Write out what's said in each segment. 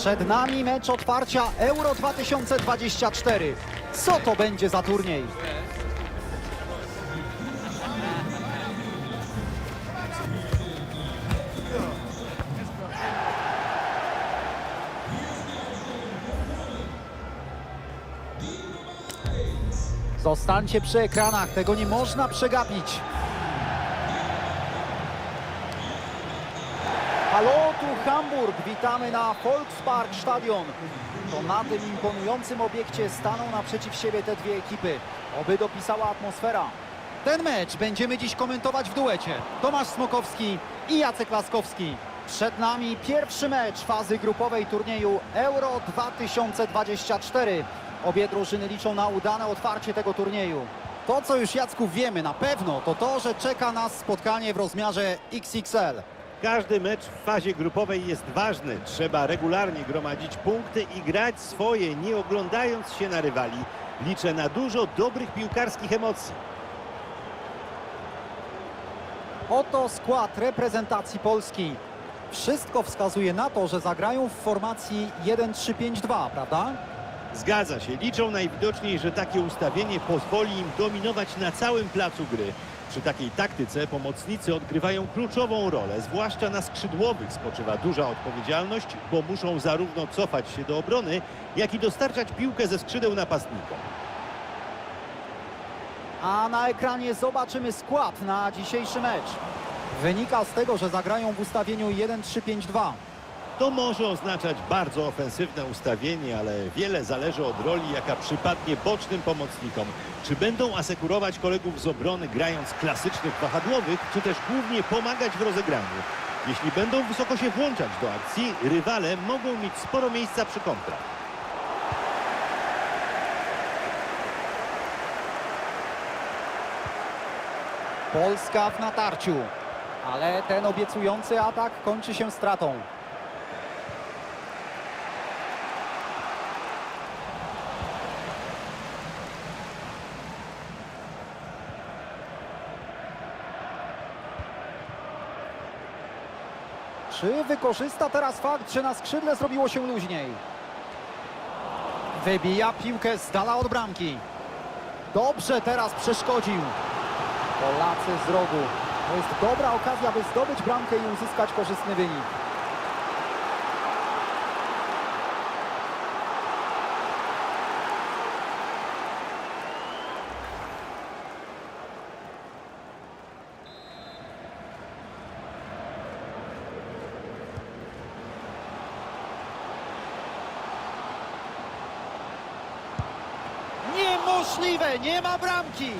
Przed nami mecz otwarcia Euro 2024. Co to będzie za turniej? Zostańcie przy ekranach, tego nie można przegapić. Halo, tu Hamburg, witamy na Volkspark Stadion. To na tym imponującym obiekcie staną naprzeciw siebie te dwie ekipy. Oby dopisała atmosfera. Ten mecz będziemy dziś komentować w duecie. Tomasz Smokowski i Jacek Laskowski. Przed nami pierwszy mecz fazy grupowej turnieju Euro 2024. Obie drużyny liczą na udane otwarcie tego turnieju. To, co już Jacku wiemy na pewno, to to, że czeka nas spotkanie w rozmiarze XXL. Każdy mecz w fazie grupowej jest ważny. Trzeba regularnie gromadzić punkty i grać swoje, nie oglądając się na rywali. Liczę na dużo dobrych piłkarskich emocji. Oto skład reprezentacji Polski. Wszystko wskazuje na to, że zagrają w formacji 1-3-5-2, prawda? Zgadza się, liczą najwidoczniej, że takie ustawienie pozwoli im dominować na całym placu gry. Przy takiej taktyce pomocnicy odgrywają kluczową rolę, zwłaszcza na skrzydłowych spoczywa duża odpowiedzialność, bo muszą zarówno cofać się do obrony, jak i dostarczać piłkę ze skrzydeł napastnikom. A na ekranie zobaczymy skład na dzisiejszy mecz. Wynika z tego, że zagrają w ustawieniu 1-3-5-2. To może oznaczać bardzo ofensywne ustawienie, ale wiele zależy od roli, jaka przypadnie bocznym pomocnikom. Czy będą asekurować kolegów z obrony grając klasycznych wahadłowych, czy też głównie pomagać w rozegraniu. Jeśli będą wysoko się włączać do akcji, rywale mogą mieć sporo miejsca przy kontrach. Polska w natarciu. Ale ten obiecujący atak kończy się stratą. Czy wykorzysta teraz fakt, że na skrzydle zrobiło się luźniej? Wybija piłkę z dala od bramki. Dobrze teraz przeszkodził. Polacy z rogu. To jest dobra okazja, by zdobyć bramkę i uzyskać korzystny wynik. Niemożliwe, nie ma bramki!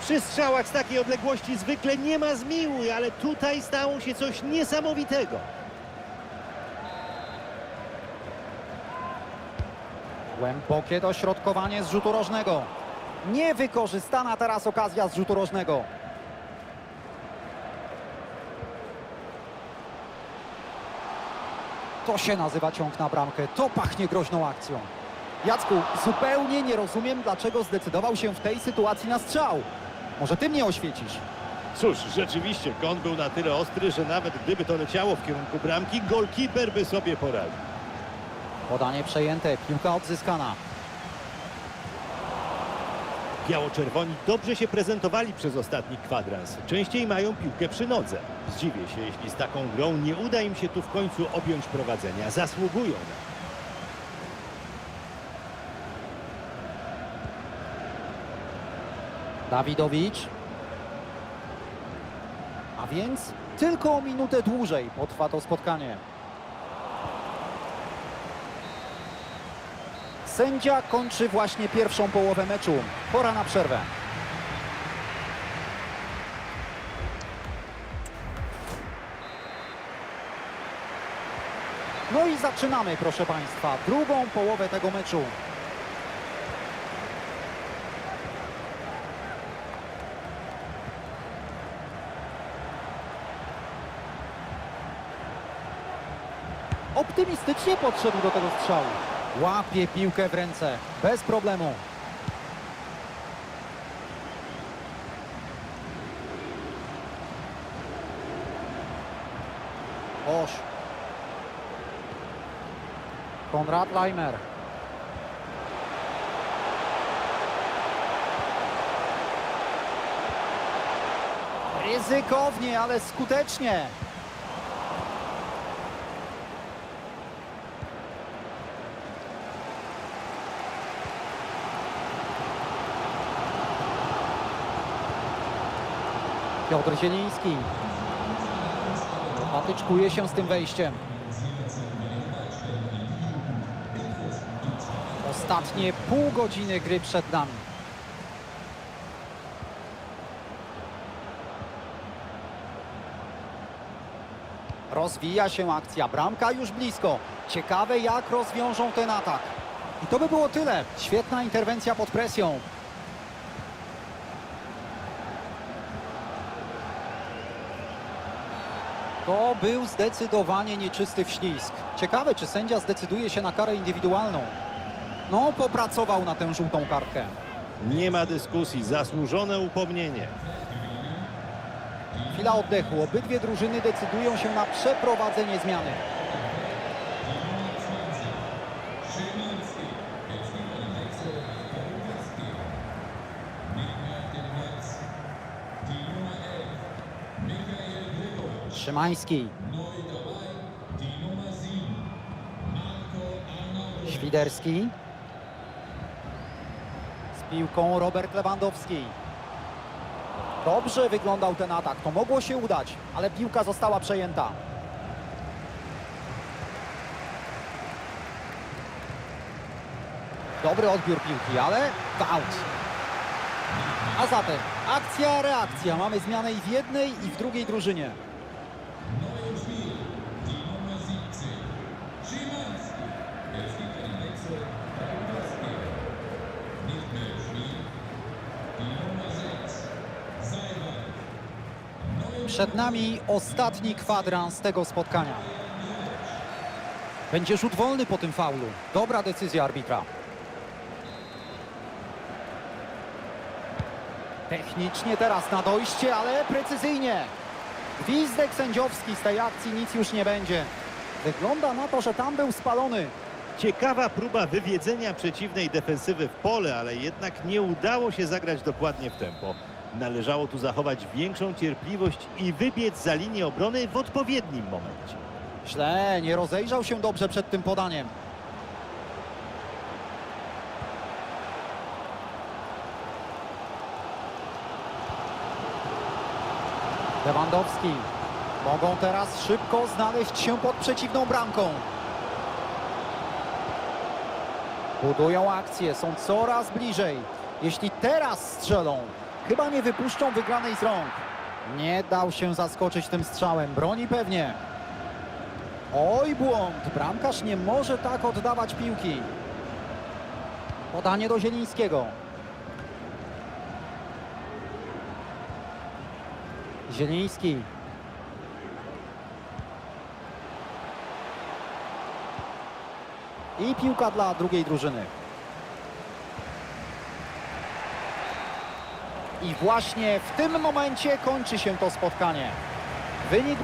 Przy strzałach z takiej odległości zwykle nie ma zmiłuj, ale tutaj stało się coś niesamowitego. Głębokie dośrodkowanie z rzutu rożnego. Niewykorzystana teraz okazja z rzutu rożnego. To się nazywa ciąg na bramkę. To pachnie groźną akcją. Jacku, zupełnie nie rozumiem, dlaczego zdecydował się w tej sytuacji na strzał. Może ty mnie oświecisz? Cóż, rzeczywiście kąt był na tyle ostry, że nawet gdyby to leciało w kierunku bramki, golkiper by sobie poradził. Podanie przejęte, piłka odzyskana. Biało-czerwoni dobrze się prezentowali przez ostatni kwadrans. Częściej mają piłkę przy nodze. Zdziwię się, jeśli z taką grą nie uda im się tu w końcu objąć prowadzenia. Zasługują na Dawidowicz. A więc tylko o minutę dłużej potrwa to spotkanie. Sędzia kończy właśnie pierwszą połowę meczu. Pora na przerwę. No i zaczynamy, proszę Państwa, drugą połowę tego meczu. Optymistycznie podszedł do tego strzału. Łapie piłkę w ręce, bez problemu. Oż. Konrad Leimer. Ryzykownie, ale skutecznie. Piotr Zieliński. Patyczkuje się z tym wejściem. Ostatnie pół godziny gry przed nami. Rozwija się akcja, bramka już blisko. Ciekawe jak rozwiążą ten atak. I to by było tyle. Świetna interwencja pod presją. To był zdecydowanie nieczysty wślizg. Ciekawe, czy sędzia zdecyduje się na karę indywidualną. No, popracował na tę żółtą kartkę. Nie ma dyskusji, zasłużone upomnienie. Chwila oddechu. Obydwie drużyny decydują się na przeprowadzenie zmiany. Szymański. Świderski. Z piłką Robert Lewandowski. Dobrze wyglądał ten atak, to mogło się udać, ale piłka została przejęta. Dobry odbiór piłki, ale out. A zatem akcja, reakcja. Mamy zmianę i w jednej i w drugiej drużynie. Przed nami ostatni kwadrans tego spotkania. Będzie rzut wolny po tym faulu. Dobra decyzja arbitra. Technicznie teraz na dojście, ale precyzyjnie. Gwizdek sędziowski z tej akcji nic już nie będzie. Wygląda na to, że tam był spalony. Ciekawa próba wywiedzenia przeciwnej defensywy w pole, ale jednak nie udało się zagrać dokładnie w tempo. Należało tu zachować większą cierpliwość i wybiec za linię obrony w odpowiednim momencie. Źle, nie rozejrzał się dobrze przed tym podaniem. Lewandowski. Mogą teraz szybko znaleźć się pod przeciwną bramką. Budują akcję, są coraz bliżej. Jeśli teraz strzelą, chyba nie wypuszczą wygranej z rąk. Nie dał się zaskoczyć tym strzałem, broni pewnie. Oj, błąd. Bramkarz nie może tak oddawać piłki. Podanie do Zielińskiego. Zieliński. I piłka dla drugiej drużyny. I właśnie w tym momencie kończy się to spotkanie. Wynik